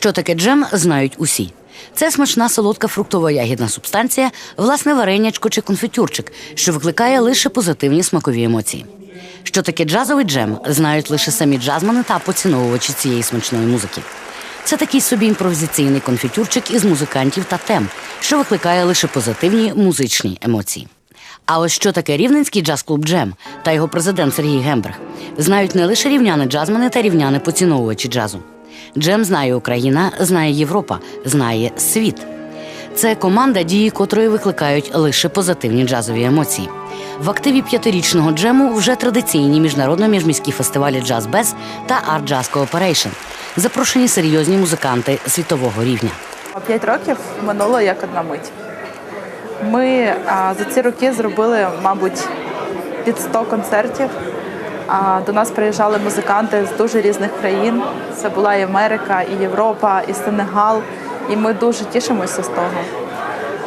Що таке джем, знають усі. Це смачна солодка фруктово-ягідна субстанція, власне варенячко чи конфітюрчик, що викликає лише позитивні смакові емоції. Що таке джазовий джем, знають лише самі джазмани та поціновувачі цієї смачної музики. Це такий собі імпровізаційний конфітюрчик із музикантів та тем, що викликає лише позитивні музичні емоції. А ось що таке рівненський джаз-клуб Джем та його президент Сергій Гемберг знають не лише рівняни джазмани та рівняни поціновувачі джазу. Джем знає Україна, знає Європа, знає світ. Це команда, дії котрої викликають лише позитивні джазові емоції. В активі п'ятирічного джему вже традиційні міжнародно-міжміські фестивалі Джаз Без та Art Jazz Cooperation. Запрошені серйозні музиканти світового рівня. П'ять років минуло як одна мить. Ми а, за ці роки зробили, мабуть, під 100 концертів. До нас приїжджали музиканти з дуже різних країн. Це була і Америка, і Європа, і Сенегал. І ми дуже тішимося з того.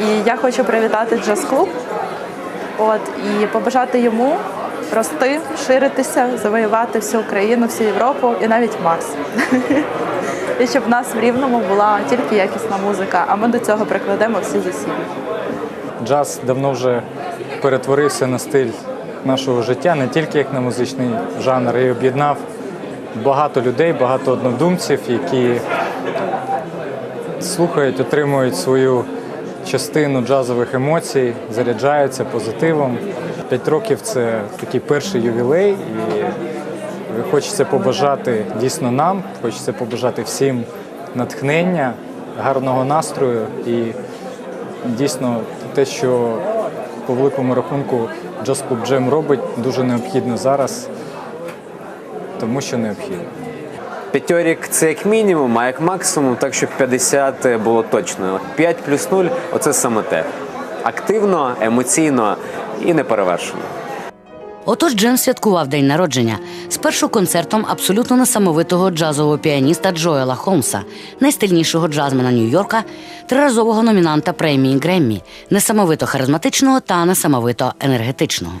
І я хочу привітати джаз-клуб от, і побажати йому рости, ширитися, завоювати всю Україну, всю Європу і навіть Марс. І щоб в нас в Рівному була тільки якісна музика, а ми до цього прикладемо всі зусилля. Джаз давно вже перетворився на стиль нашого життя, не тільки як на музичний жанр, і об'єднав багато людей, багато однодумців, які слухають, отримують свою частину джазових емоцій, заряджаються позитивом. П'ять років це такий перший ювілей, і хочеться побажати дійсно нам, хочеться побажати всім натхнення, гарного настрою і дійсно те, що по великому рахунку Джаз Pop Джем робить, дуже необхідно зараз, тому що необхідно. П'ятьорік це як мінімум, а як максимум, так щоб 50 було точно. 5 плюс 0 – оце саме те. Активно, емоційно і неперевершено. Отож Джен святкував день народження спершу концертом абсолютно несамовитого джазового піаніста Джоела Холмса, найстильнішого джазмена Нью-Йорка, триразового номінанта премії Греммі, несамовито харизматичного та несамовито енергетичного.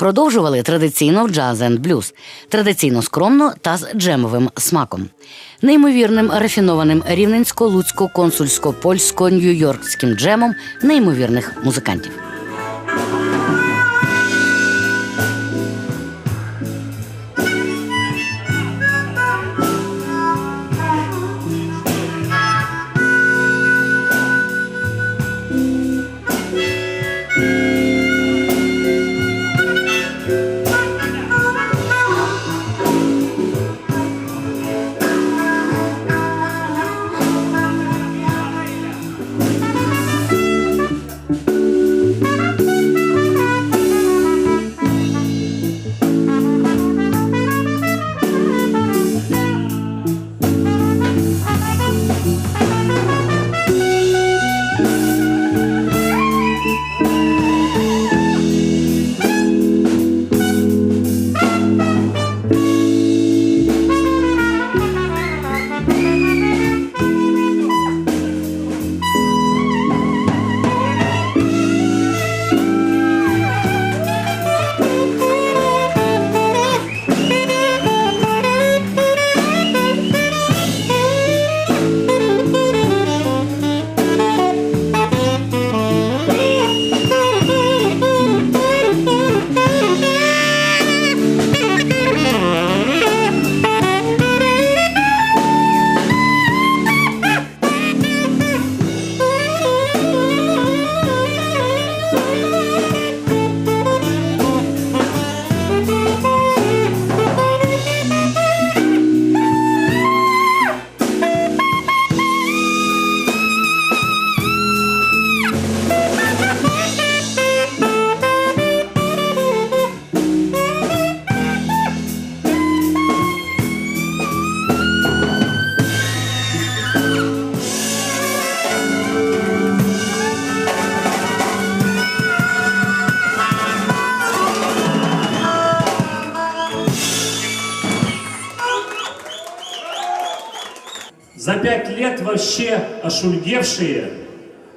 Продовжували традиційно в джаз енд блюз, традиційно скромно та з джемовим смаком, неймовірним рафінованим рівненсько-луцько-консульсько-польсько-нью-йоркським джемом неймовірних музикантів. За пять лет вообще ошульгевшие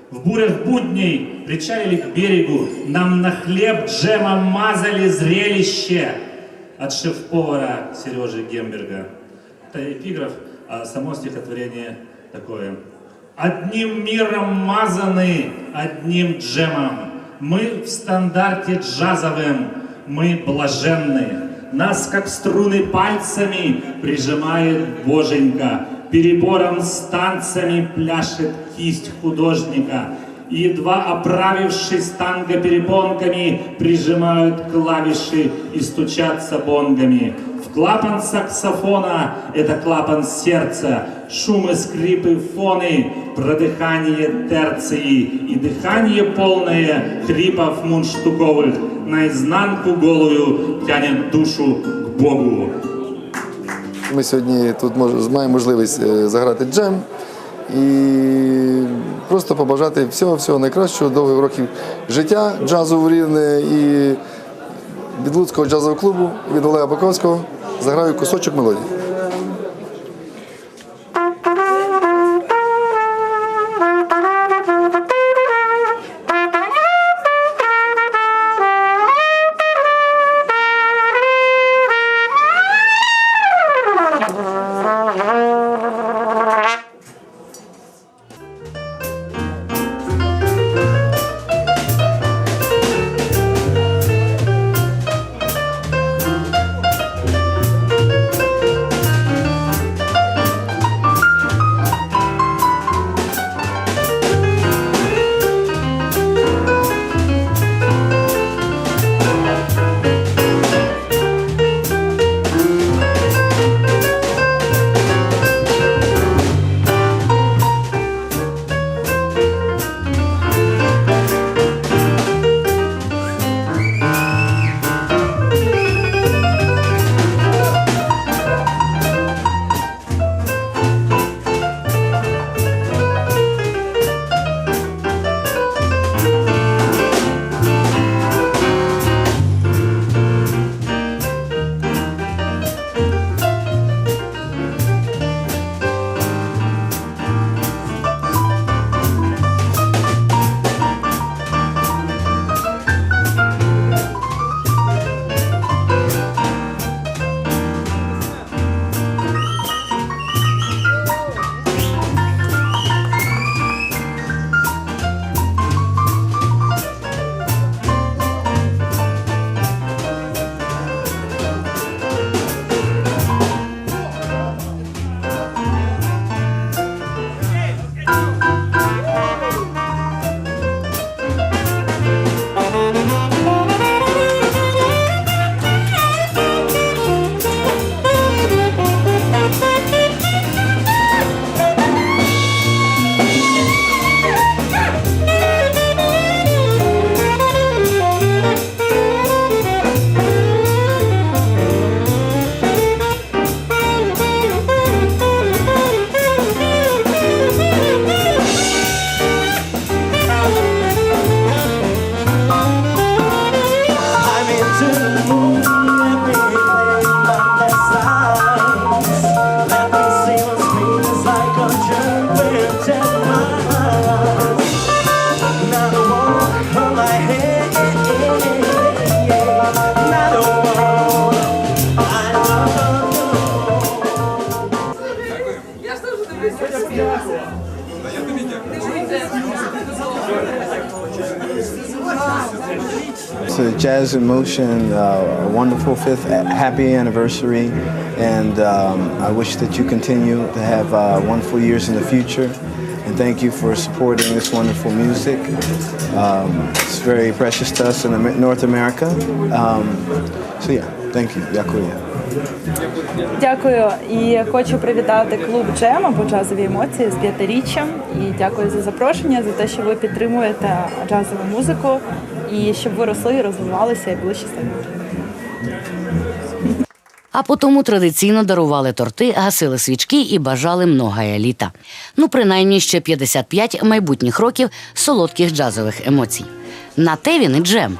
в бурях будней причалили к берегу, нам на хлеб джемом мазали зрелище от шеф-повара Сережи Гемберга. Это эпиграф, а само стихотворение такое. Одним миром мазаны, одним джемом. Мы в стандарте джазовым, мы блаженны. Нас, как струны пальцами, прижимает Боженька. Перебором с танцами пляшет кисть художника. Едва оправившись танго перепонками, прижимают клавиши и стучатся бонгами. В клапан саксофона — это клапан сердца, шумы, скрипы, фоны, продыхание терции и дыхание полное хрипов мундштуковых наизнанку голую тянет душу к Богу. Ми сьогодні тут маємо можливість е, заграти джем і просто побажати всього всього найкращого, довгих років життя джазу в Рівне і від Луцького джазового клубу, від Олега Баковського заграю кусочок мелодії. Jazz in Motion, uh, a wonderful fifth happy anniversary, and um, I wish that you continue to have uh, wonderful years in the future. And thank you for supporting this wonderful music. Um, it's very precious to us in North America. Um, so yeah, thank you. Дякую. Дякую і хочу привітати клуб Джем або джазові емоції з п'ятиріччям. І дякую за запрошення, за те, що ви підтримуєте джазову музику і щоб ви росли розвивалися і були щасливі. А потому традиційно дарували торти, гасили свічки і бажали многая літа. Ну, принаймні ще 55 майбутніх років солодких джазових емоцій. На те він і джем.